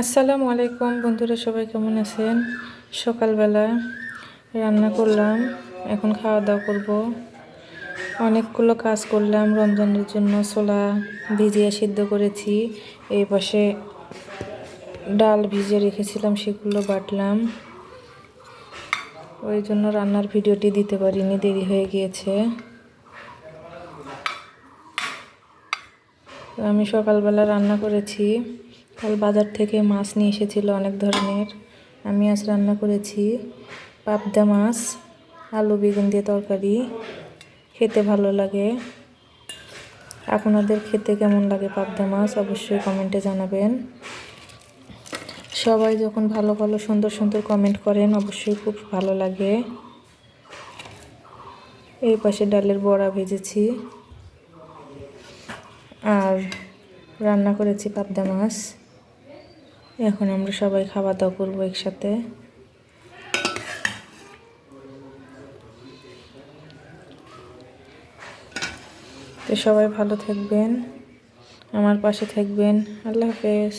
আসসালামু আলাইকুম বন্ধুরা, সবাই কেমন আছেন? সকালবেলা রান্না করলাম, এখন খাওয়া দাওয়া করব। অনেকগুলো কাজ করলাম, রমজানের জন্য ছোলা ভিজিয়ে সিদ্ধ করেছি। এই পাশে ডাল ভিজিয়ে রেখেছিলাম, সেগুলো বাটলাম। ওই জন্য রান্নার ভিডিওটি দিতে পারিনি, দেরি হয়ে গিয়েছে। আমি সকালবেলা রান্না করেছি। কাল বাজার থেকে মাছ নিয়ে এসেছিল অনেক ধরনের। আমি আজ রান্না করেছি পাবদা মাছ, আলু বেগুন দিয়ে তরকারি। খেতে ভালো লাগে। আপনাদের খেতে কেমন লাগে পাবদা মাছ অবশ্যই কমেন্টে জানাবেন। সবাই যখন ভালো ভালো সুন্দর সুন্দর কমেন্ট করেন, অবশ্যই খুব ভালো লাগে। এই পাশে ডালের বড়া ভেজেছি। আর রান্না করেছি পাবদা মাছ। এখন আমরা সবাই খাওয়া দাওয়া করব একসাথে। তো সবাই ভালো থাকবেন, আমার পাশে থাকবেন। আল্লাহ হাফেজ।